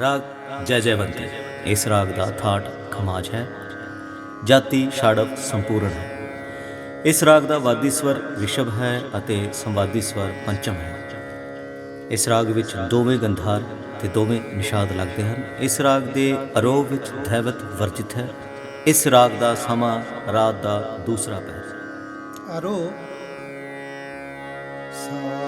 ਰਾਗ, ਜੈ ਜੈਵੰਤੀ ਇਸ ਰਾਗ ਦਾ ਥਾਟ ਖਮਾਜ ਹੈ। ਜਾਤੀ ਛਾੜਵ ਸੰਪੂਰਨ ਹੈ। ਇਸ ਰਾਗ ਦਾ ਵਾਦੀ ਸਵਰ ਰਿਸ਼ਭ ਹੈ ਅਤੇ ਸੰਵਾਦੀ ਸਵਰ ਪੰਚਮ ਹੈ। ਇਸ ਰਾਗ ਵਿੱਚ ਦੋਵੇਂ ਗੰਧਾਰ ਤੇ ਦੋਵੇਂ ਨਿਸ਼ਾਦ ਲੱਗਦੇ ਹਨ। ਇਸ ਰਾਗ ਦੇ ਆਰੋਹ ਵਿੱਚ ਧੈਵਤ ਵਰਜਿਤ ਹੈ। ਇਸ ਰਾਗ ਦਾ ਸਮਾਂ ਰਾਤ ਦਾ ਦੂਸਰਾ ਪਹਿਰ ਆਰੋ ਸਾ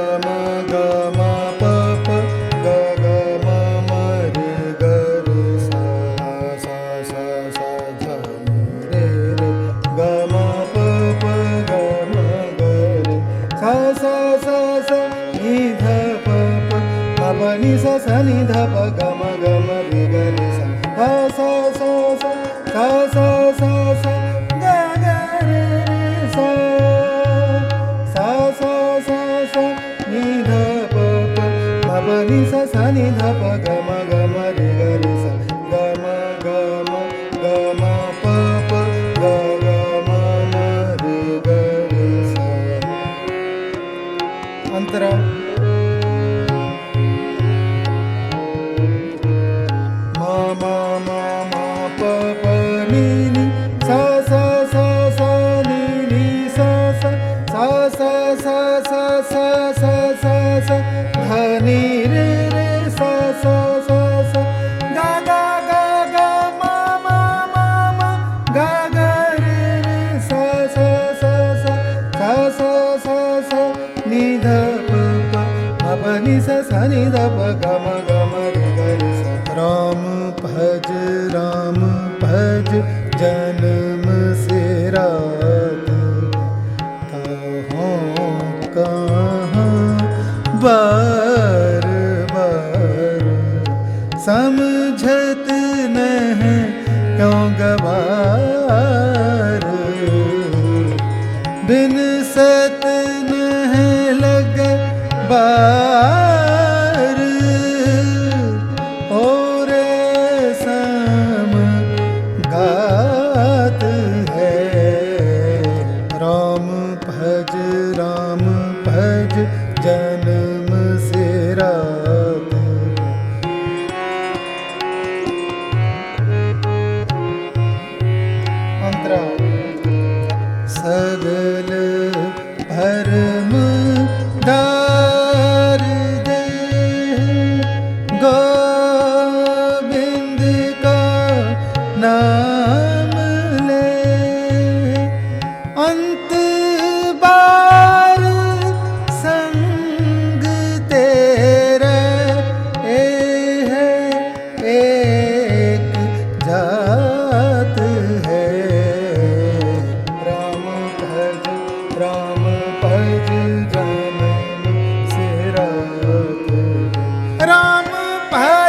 ਮ ਪ ਨੀ ਸਾ ਸਾ ਨੀ ਧ ਪ ਗ ਮ ਗ ਮ ਰੇ ਗ ਰੇ ਸਾ ਸਾ ਸਾ ਸਾ ਸਾ ਸਾ ਸਾ ਸਾ ਸਾ ਗ ਗ ਰੇ ਰੇ ਸਾ ਸਾ ਸਾ ਸਾ ਸਾ ਨੀ ਧ ਪ ਪ ਮ ਪ ਨੀ ਸਾ ਸਾ ਨੀ ਧ ਪ ਗ ਮ ਗ स स स स स स स ध नि रे रे स स स स ग ग ग ग म म म म ग ग रे रे स स स स स स स स नि ध प प म प नि स स नि ध प ग म ग ਕਿਉਂ ਗਵਾਰ ਬਿਨ ਸਤ ਨਹਿ ਲਗ ਬਾ ਅੰਤਰਾ ਸਗਲ पर